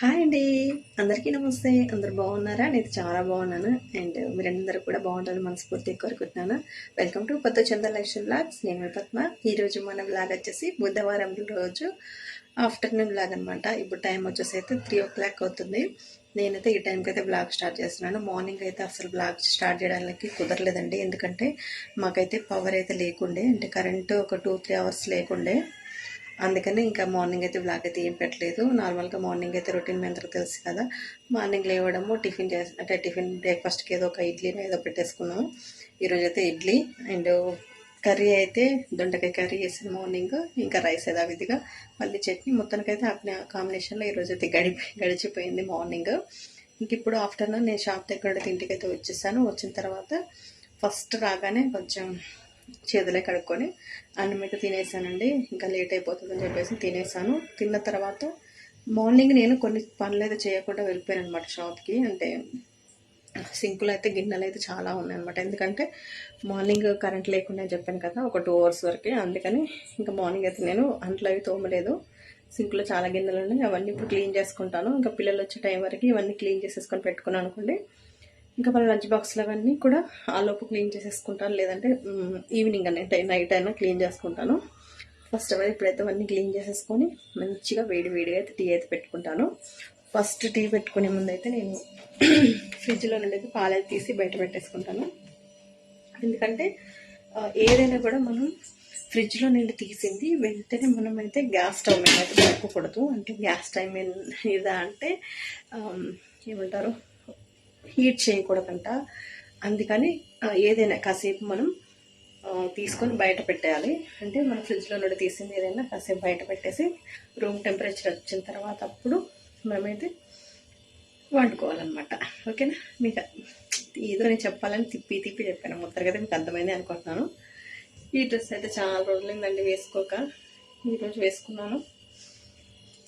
Hi అండి. అందరికీ నమస్తే. అందరు బాగున్నారా? నేను చాలా బాగున్నాను. అండ్ మీరందరూ కూడా బాగుంటారని మనస్ఫూర్తి కోరుకుంటున్నాను. వెల్కమ్ టు కొత్త చంద లైఫ్ బ్లాగ్స్ నేను మీ పద్మ. ఈరోజు మన బ్లాగ్ వచ్చేసి బుధవారం రోజు ఆఫ్టర్నూన్ బ్లాగ్ అనమాట ఇప్పుడు టైం వచ్చేసి అయితే త్రీ ఓ క్లాక్ అవుతుంది. నేనైతే ఈ టైంకి అయితే బ్లాగ్ స్టార్ట్ చేస్తున్నాను. మార్నింగ్ అయితే అసలు బ్లాగ్ స్టార్ట్ చేయడానికి కుదరలేదండి. ఎందుకంటే మాకైతే పవర్ అయితే లేకుండే. అంటే కరెంటు ఒక టూ త్రీ అవర్స్ లేకుండే. అందుకని ఇంకా మార్నింగ్ అయితే బ్లాగ్ అయితే ఏం పెట్టలేదు. నార్మల్గా మార్నింగ్ అయితే రొటీన్ మీ అందరికి తెలుసు కదా. మార్నింగ్ లేవడము టిఫిన్ చేసి అంటే టిఫిన్ బ్రేక్ఫాస్ట్కి ఏదో ఒక ఇడ్లీ ఏదో పెట్టేసుకున్నాము. ఈరోజు అయితే ఇడ్లీ అండ్ కర్రీ అయితే దొండకాయ కర్రీ చేసాను మార్నింగ్ ఇంకా రైస్ యథావిధిగా మళ్ళీ చట్నీ. మొత్తానికైతే ఆ కాంబినేషన్లో ఈరోజు అయితే గడిపి గడిచిపోయింది మార్నింగ్ ఇంక ఇప్పుడు ఆఫ్టర్నూన్ నేను షాప్ దగ్గర అయితే ఇంటికి అయితే వచ్చేసాను. వచ్చిన తర్వాత ఫస్ట్ రాగానే కొంచెం చేతులే కడుక్కొని అన్నం అయితే తినేసానండి. ఇంకా లేట్ అయిపోతుందని చెప్పేసి తినేసాను. తిన్న తర్వాత మార్నింగ్ నేను కొన్ని పనులు అయితే చేయకుండా వెళ్ళిపోయాను అనమాట షాప్కి. అంటే సింకులు అయితే గిన్నెలు అయితే చాలా ఉన్నాయన్నమాట. ఎందుకంటే మార్నింగ్ కరెంట్ లేకుండా చెప్పాను కదా ఒక టూ అవర్స్ వరకు. అందుకని ఇంకా మార్నింగ్ అయితే నేను అంట్లో అవి తోమలేదు. సింకులో చాలా గిన్నెలు ఉన్నాయి అవన్నీ ఇప్పుడు క్లీన్ చేసుకుంటాను. ఇంకా పిల్లలు వచ్చే టైం వరకు ఇవన్నీ క్లీన్ చేసేసుకొని పెట్టుకున్నాను అనుకోండి. ఇంకా మన లంచ్ బాక్స్లు అవన్నీ కూడా ఆ లోపు క్లీన్ చేసేసుకుంటాను. లేదంటే ఈవినింగ్ అనేది నైట్ అయినా క్లీన్ చేసుకుంటాను. ఫస్ట్ ఆఫ్ ఇప్పుడైతే అవన్నీ క్లీన్ చేసేసుకొని మంచిగా వేడి వేడిగా అయితే టీ అయితే పెట్టుకుంటాను. ఫస్ట్ టీ పెట్టుకునే ముందు అయితే నేను ఫ్రిడ్జ్లో నుండి అయితే పాలు తీసి బయట పెట్టేసుకుంటాను. ఎందుకంటే ఏదైనా కూడా మనం ఫ్రిడ్జ్లో నుండి తీసింది వెంటనే మనం అయితే గ్యాస్ స్టవ్ మీద అయితే పెట్టుకోకూడదు అంటే గ్యాస్ టైం ఏదా అంటే ఏమంటారు? హీట్ చేయకూడదంట. అందుకని ఏదైనా కాసేపు మనం తీసుకొని బయట పెట్టేయాలి. అంటే మన ఫ్రిడ్జ్లో నుండి తీసింది ఏదైనా కాసేపు బయట పెట్టేసి రూమ్ టెంపరేచర్ వచ్చిన తర్వాత అప్పుడు మనమైతే వండుకోవాలన్నమాట. ఓకేనా? మీకు ఏదో నేను చెప్పాలని తిప్పి తిప్పి చెప్పాను. మొత్తం కదా మీకు అర్థమైంది అనుకుంటున్నాను. ఈ డ్రెస్ అయితే చాలా రోజులైందండి వేసుకోక. ఈరోజు వేసుకున్నాను.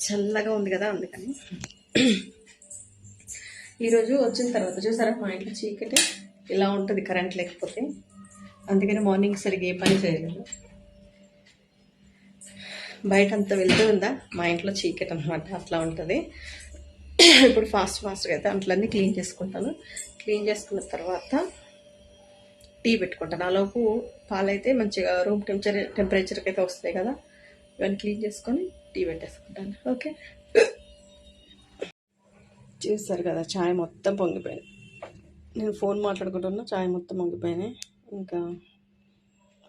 చల్లగా ఉంది కదా అందుకని. ఈరోజు వచ్చిన తర్వాత చూసారా? మా ఇంట్లో చీకటి ఇలా ఉంటుంది కరెంట్ లేకపోతే. అందుకని మార్నింగ్ సరిగ్గా ఏ పని చేయలేదు. బయట అంతా వెళ్తూ ఉందా? మా ఇంట్లో చీకటి అనమాట అట్లా ఉంటుంది. ఇప్పుడు ఫాస్ట్ ఫాస్ట్గా అయితే అంట్లన్నీ క్లీన్ చేసుకుంటాను. క్లీన్ చేసుకున్న తర్వాత టీ పెట్టుకుంటాను. ఆలోపు పాలైతే మంచిగా రూమ్ టెంపరేచర్ టెంపరేచర్కి అయితే వస్తాయి కదా. ఇవన్నీ క్లీన్ చేసుకొని టీ పెట్టేసుకుంటాను. ఓకే? చూస్తారు కదా ఛాయ్ మొత్తం పొంగిపోయింది నేను ఫోన్ మాట్లాడుకుంటున్నా ఛాయ్ మొత్తం పొంగిపోయినాయి. ఇంకా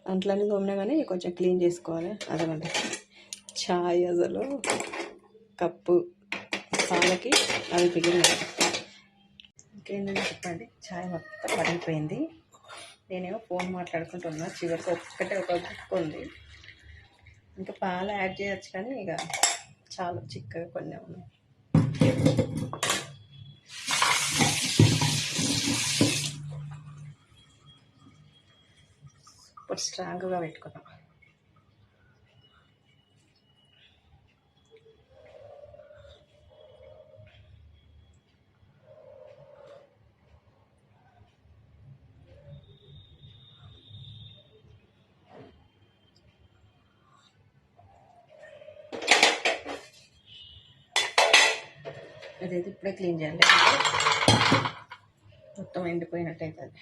అంట్లన్నీ తోమినా కానీ కొంచెం క్లీన్ చేసుకోవాలి అదనండి. ఛాయ్ అసలు కప్పు పాలకి అది పిగిలింది ఇంకేంటంటే చెప్పండి? ఛాయ్ మొత్తం పడిపోయింది నేనేమో ఫోన్ మాట్లాడుకుంటున్నా చివరికి ఒక్కటే ఒక బుక్ ఉంది. ఇంకా పాలు యాడ్ చేయొచ్చు కానీ ఇక చాలా చిక్కగా కొన్ని ఉన్నాయి. ఒకటి స్ట్రాంగ్గా పెట్టుకున్నాం అదైతే ఇప్పుడే క్లీన్ చేయాలి మొత్తం ఎండిపోయినట్టయితే అది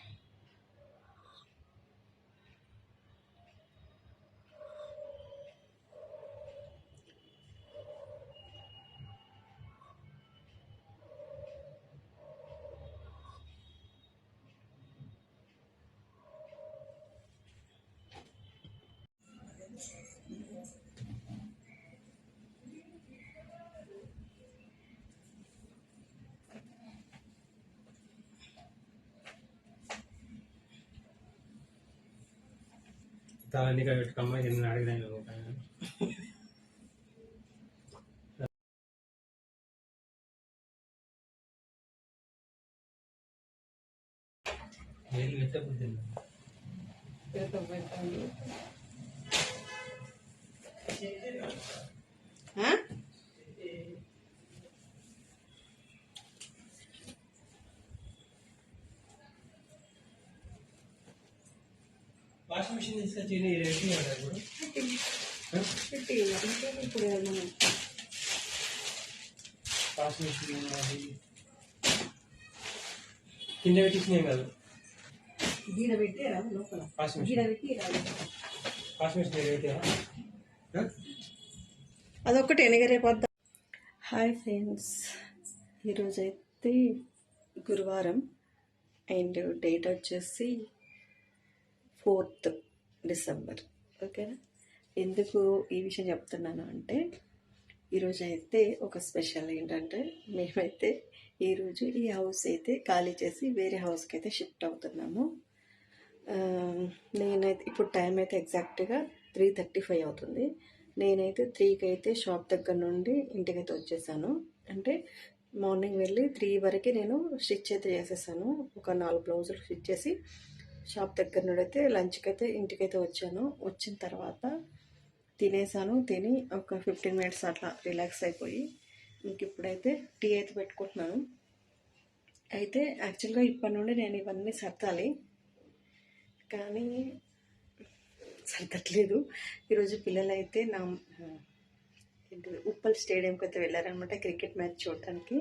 తాళనిక పెట్టుకోమ్మ ఎన్ని అడిగినాను ఏళ్ళు పెట్టే బుద్ధి వాషింగ్ మిషన్ తీసుకొచ్చి అయ్యాడు ఇప్పుడు. వాషింగ్ మిషన్ కింద. పెట్టించినాయి కాదు. గీడ పెట్టి లోపల. వాషింగ్ గీడ మిషన్ పెట్టి రాదు. వాషింగ్ మిషన్ పెట్టా అదొక్కటి ఎనగరేపోద్దాం హాయ్ ఫ్రెండ్స్. ఈరోజు అయితే గురువారం. అండ్ డేట్ వచ్చేసి ఫోర్త్ డిసెంబర్. ఓకేనా? ఎందుకు ఈ విషయం చెప్తున్నాను అంటే ఈరోజు అయితే ఒక స్పెషల్ ఏంటంటే మేమైతే ఈరోజు ఈ హౌస్ అయితే ఖాళీ చేసి వేరే హౌస్కి అయితే షిఫ్ట్ అవుతున్నాము. నేనైతే ఇప్పుడు టైం అయితే ఎగ్జాక్ట్గా త్రీ థర్టీ ఫైవ్ అవుతుంది. నేనైతే త్రీకి అయితే షాప్ దగ్గర నుండి ఇంటికైతే వచ్చేసాను. అంటే మార్నింగ్ వెళ్ళి త్రీ వరకు నేను స్టిచ్ అయితే చేసేసాను. ఒక నాలుగు బ్లౌజులు స్టిచ్ చేసి షాప్ దగ్గర నుండి అయితే లంచ్కి అయితే ఇంటికైతే వచ్చాను. వచ్చిన తర్వాత తినేసాను. తిని ఒక ఫిఫ్టీన్ మినిట్స్ అట్లా రిలాక్స్ అయిపోయి ఇంక ఇప్పుడైతే టీ అయితే పెట్టుకుంటున్నాను. అయితే యాక్చువల్గా ఇప్పటి నుండి నేను ఇవన్నీ సర్దాలి. కానీ సర్దట్లేదు. ఈరోజు పిల్లలైతే నా ఏంటిది? ఉప్పల్ స్టేడియంకి అయితే వెళ్ళారనమాట క్రికెట్ మ్యాచ్ చూడటానికి.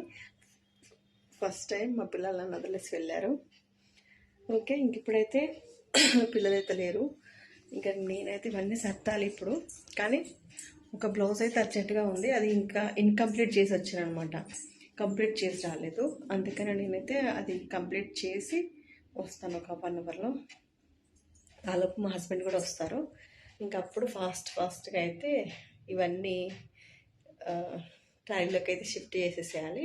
ఫస్ట్ టైం మా పిల్లలను వదిలేసి వెళ్ళారు. ఓకే ఇంక ఇప్పుడైతే పిల్లలైతే లేరు. ఇంకా నేనైతే ఇవన్నీ సర్దాలి ఇప్పుడు. కానీ ఒక బ్లౌజ్ అయితే అర్జెంటుగా ఉంది. అది ఇంకా ఇన్కంప్లీట్ చేసి వచ్చాను అనమాట కంప్లీట్ చేసి రాలేదు. అందుకని నేనైతే అది కంప్లీట్ చేసి వస్తాను ఒక వన్ అవర్లో ఆలోపు మా హస్బెండ్ కూడా వస్తారు. ఇంకా అప్పుడు ఫాస్ట్ ఫాస్ట్గా అయితే ఇవన్నీ ట్రైన్లోకి అయితే షిఫ్ట్ చేసేసేయాలి.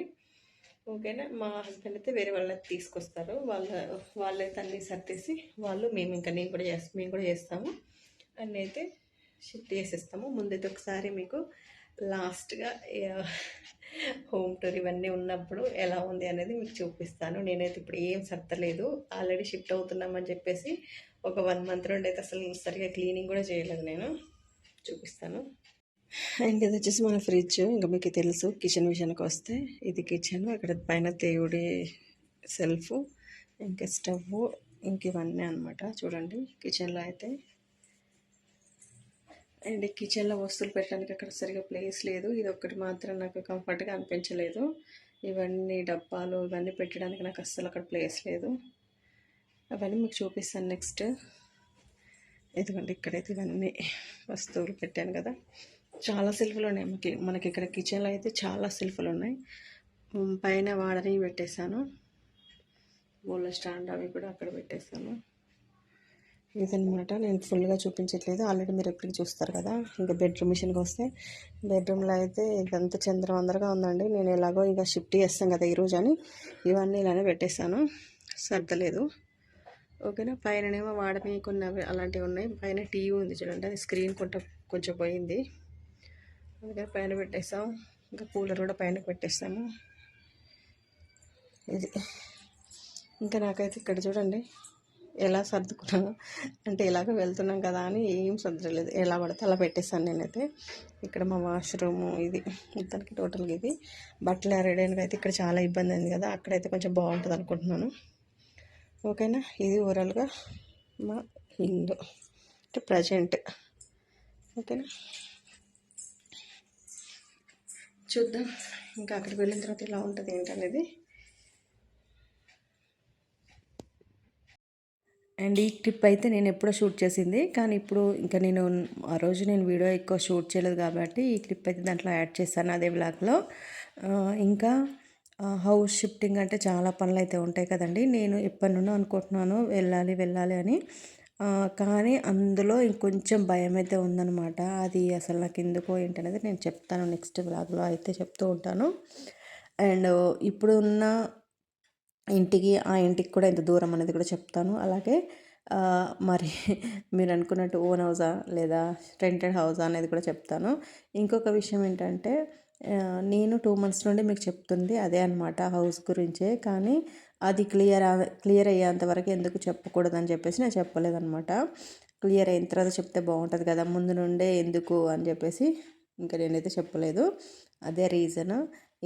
ఓకేనా? మా హస్బెండ్ అయితే వేరే వాళ్ళకి తీసుకొస్తారు. వాళ్ళ వాళ్ళైతే అన్నీ సర్దేసి వాళ్ళు మేము ఇంకా నేను కూడా చేస్తాం మేము కూడా చేస్తాము. అన్నీ అయితే షిఫ్ట్ చేసేస్తాము. ముందైతే ఒకసారి మీకు లాస్ట్గా హోమ్ టూర్ ఇవన్నీ ఉన్నప్పుడు ఎలా ఉంది అనేది మీకు చూపిస్తాను. నేనైతే ఇప్పుడు ఏం సర్దలేదు. ఆల్రెడీ షిఫ్ట్ అవుతున్నామని చెప్పేసి ఒక వన్ మంత్ నుండి అయితే అసలు సరిగా క్లీనింగ్ కూడా చేయలేదు నేను. చూపిస్తాను. అండ్ ఇది వచ్చేసి మన ఫ్రిడ్జ్. ఇంకా మీకు తెలుసు కిచెన్ విషయానికి వస్తే ఇది కిచెన్. అక్కడ పైన దేవుడి సెల్ఫ్ ఇంకా స్టవ్ ఇంక ఇవన్నీ అనమాట చూడండి కిచెన్లో అయితే. అండ్ కిచెన్లో వస్తువులు పెట్టడానికి అక్కడ సరిగా ప్లేస్ లేదు. ఇది ఒక్కటి మాత్రం నాకు కంఫర్ట్గా అనిపించలేదు. ఇవన్నీ డబ్బాలు ఇవన్నీ పెట్టడానికి నాకు అస్సలు అక్కడ ప్లేస్ లేదు. అవన్నీ మీకు చూపిస్తాను నెక్స్ట్. ఎందుకంటే ఇక్కడైతే ఇవన్నీ వస్తువులు పెట్టాను కదా. చాలా సెల్ఫ్లు ఉన్నాయి మనకి మనకి ఇక్కడ కిచెన్లో అయితే చాలా సెల్ఫ్లు ఉన్నాయి పైన వాడని పెట్టేశాను. బోళ్ళ స్టాండ్ అవి కూడా అక్కడ పెట్టేశాను. ఇదనమాట నేను ఫుల్గా చూపించట్లేదు. ఆల్రెడీ మీరు ఎప్పటికి చూస్తారు కదా ఇంకా బెడ్రూమ్ మిషన్కి వస్తే. బెడ్రూమ్లో అయితే ఇదంతా చంద్రవందరగా ఉందండి. నేను ఎలాగో ఇంకా షిఫ్ట్ చేస్తాను కదా ఈరోజు అని ఇవన్నీ ఇలానే పెట్టేశాను. సర్దలేదు. ఓకేనా? పైననేమో వాడని కొన్ని అవి అలాంటివి ఉన్నాయి. పైన టీవీ ఉంది చూడండి అది స్క్రీన్ కొంట కొంచెం పోయింది. అందుకని పైన పెట్టేసాం. ఇంకా కూలర్ కూడా పైన పెట్టేస్తాము ఇది ఇంకా నాకైతే ఇక్కడ చూడండి ఎలా సర్దుకున్నాను. అంటే ఇలాగ వెళ్తున్నాం కదా అని ఏం సర్దలేదు ఎలా పడితే అలా పెట్టేస్తాను నేనైతే. ఇక్కడ మా వాష్రూమ్ ఇది మొత్తానికి టోటల్గా ఇది. బట్టలు ఆరేయడానికి అయితే ఇక్కడ చాలా ఇబ్బంది అయింది కదా అక్కడైతే కొంచెం బాగుంటుంది అనుకుంటున్నాను. ఓకేనా? ఇది ఓవరాల్గా మా ఇల్లు అంటే ప్రజెంట్ ఓకేనా? చూద్దాం. ఇంకా అక్కడికి వెళ్ళిన తర్వాత ఎలా ఉంటుంది ఏంటనేది. అండ్ ఈ క్లిప్ అయితే నేను ఎప్పుడో షూట్ చేసింది. కానీ ఇప్పుడు ఇంకా నేను ఆ రోజు నేను వీడియో ఎక్కువ షూట్ చేయలేదు కాబట్టి ఈ క్లిప్ అయితే దాంట్లో యాడ్ చేశాను అదే బ్లాగ్లో ఇంకా హౌస్ షిఫ్టింగ్ అంటే చాలా పనులు అయితే ఉంటాయి కదండి. నేను ఎప్పటి నుండో అనుకుంటున్నాను వెళ్ళాలి వెళ్ళాలి అని. కానీ అందులో ఇంకొంచెం భయం అయితే ఉందన్నమాట. అది అసలు నాకు ఎందుకో ఏంటనేది నేను చెప్తాను నెక్స్ట్ బ్లాగ్లో అయితే చెప్తూ ఉంటాను. అండ్ ఇప్పుడు ఉన్న ఇంటికి ఆ ఇంటికి కూడా ఎంత దూరం అనేది కూడా చెప్తాను. అలాగే మరి మీరు అనుకున్నట్టు ఓన్ హౌసా లేదా రెంటెడ్ హౌసా అనేది కూడా చెప్తాను. ఇంకొక విషయం ఏంటంటే నేను టూ మంత్స్ నుండి మీకు చెప్తుంది అదే అనమాట హౌస్ గురించే. కానీ అది క్లియర్ క్లియర్ అయ్యేంత వరకు ఎందుకు చెప్పకూడదని చెప్పేసి నేను చెప్పలేదనమాట క్లియర్ అయిన తర్వాత చెప్తే బాగుంటుంది కదా ముందు నుండే ఎందుకు అని చెప్పేసి ఇంకా నేనైతే చెప్పలేదు. అదే రీజన్.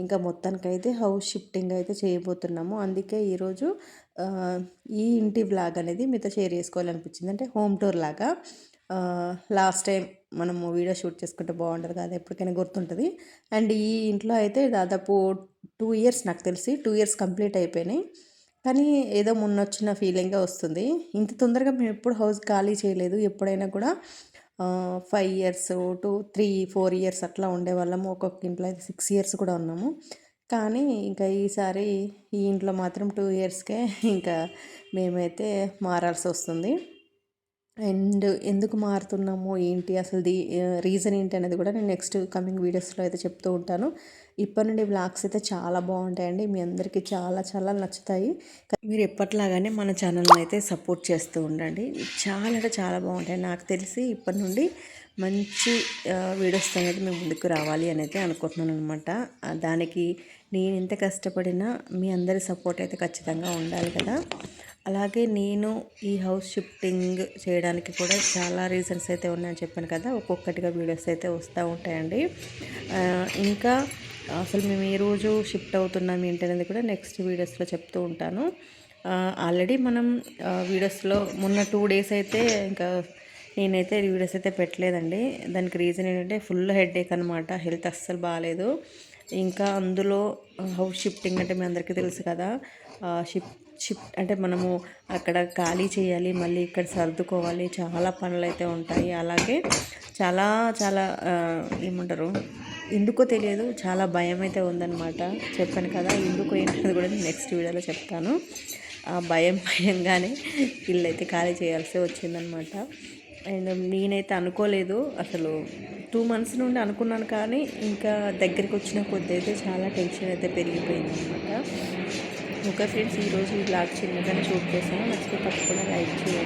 ఇంకా మొత్తానికైతే హౌస్ షిఫ్టింగ్ అయితే చేయబోతున్నాము. అందుకే ఈరోజు ఈ ఇంటి బ్లాగ్ అనేది మీతో షేర్ చేసుకోవాలనిపించింది. అంటే హోమ్ టూర్ లాగా. లాస్ట్ టైం మనము వీడియో షూట్ చేసుకుంటే బాగుంటుంది కదా ఎప్పటికైనా గుర్తుంటుంది. అండ్ ఈ ఇంట్లో అయితే దాదాపు టూ ఇయర్స్ నాకు తెలిసి టూ ఇయర్స్ కంప్లీట్ అయిపోయినాయి. కానీ ఏదో మొన్న వచ్చిన ఫీలింగే వస్తుంది. ఇంత తొందరగా మేము ఎప్పుడు హౌస్ ఖాళీ చేయలేదు. ఎప్పుడైనా కూడా five years two three four years అట్లా ఉండేవాళ్ళము ఒక్కొక్క ఇంట్లో అయితే సిక్స్ ఇయర్స్ కూడా ఉన్నాము. కానీ ఇంకా ఈసారి ఈ ఇంట్లో మాత్రం టూ ఇయర్స్కే ఇంకా మేమైతే మారాల్సి వస్తుంది. అండ్ ఎందుకు మారుతున్నాము? ఏంటి అసలు ది రీజన్ ఏంటి అనేది కూడా నేను నెక్స్ట్ కమింగ్ వీడియోస్లో అయితే చెప్తూ ఉంటాను. ఇప్పటి నుండి బ్లాగ్స్ అయితే చాలా బాగుంటాయండి. మీ అందరికీ చాలా చాలా నచ్చుతాయి. మీరు ఎప్పట్లాగానే మన ఛానల్ని అయితే సపోర్ట్ చేస్తూ ఉండండి. చాలా అంటే చాలా బాగుంటాయి. నాకు తెలిసి ఇప్పటి నుండి మంచి వీడియోస్ అనేది మేము ముందుకు రావాలి అని అయితే అనుకుంటున్నాను అనమాట దానికి నేను ఎంత కష్టపడినా మీ అందరి సపోర్ట్ అయితే ఖచ్చితంగా ఉండాలి కదా. అలాగే నేను ఈ హౌస్ షిఫ్టింగ్ చేయడానికి కూడా చాలా రీజన్స్ అయితే ఉన్నాయని చెప్పాను కదా. ఒక్కొక్కటిగా వీడియోస్ అయితే వస్తూ ఉంటాయండి. ఇంకా అసలు మేము ఏ రోజు షిఫ్ట్ అవుతున్నాం ఏంటి అనేది కూడా నెక్స్ట్ వీడియోస్లో చెప్తూ ఉంటాను. ఆల్రెడీ మనం వీడియోస్లో మొన్న టూ డేస్ అయితే ఇంకా నేనైతే వీడియోస్ అయితే పెట్టలేదండి. దానికి రీజన్ ఏంటంటే ఫుల్ హెడేక్ అనమాట హెల్త్ అస్సలు బాగాలేదు ఇంకా అందులో హౌస్ షిఫ్టింగ్ అంటే మీ అందరికీ తెలుసు కదా. షిఫ్ట్ షిఫ్ట్ అంటే మనము అక్కడ ఖాళీ చేయాలి మళ్ళీ ఇక్కడ సర్దుకోవాలి. చాలా పనులు అయితే ఉంటాయి. అలాగే చాలా చాలా ఏమంటారు? ఎందుకో తెలియదు చాలా భయం అయితే ఉందన్నమాట. చెప్పాను కదా ఎందుకు ఏంటనేది కూడా నేను నెక్స్ట్ వీడియోలో చెప్తాను. ఆ భయం భయంగానే ఇల్లు అయితే ఖాళీ చేయాల్సి వచ్చిందనమాట అండ్ నేనైతే అనుకోలేదు అసలు టూ మంత్స్ నుండి అనుకున్నాను కానీ ఇంకా దగ్గరికి వచ్చిన కొద్ది అయితే చాలా టెన్షన్ అయితే పెరిగిపోయింది అనమాట ఓకే ఫ్రెండ్స్ ఈరోజు ఈ బ్లాగ్ చిన్నగానే షూట్ చేస్తాను నచ్చితే తప్పకుండా లైక్ చేయండి.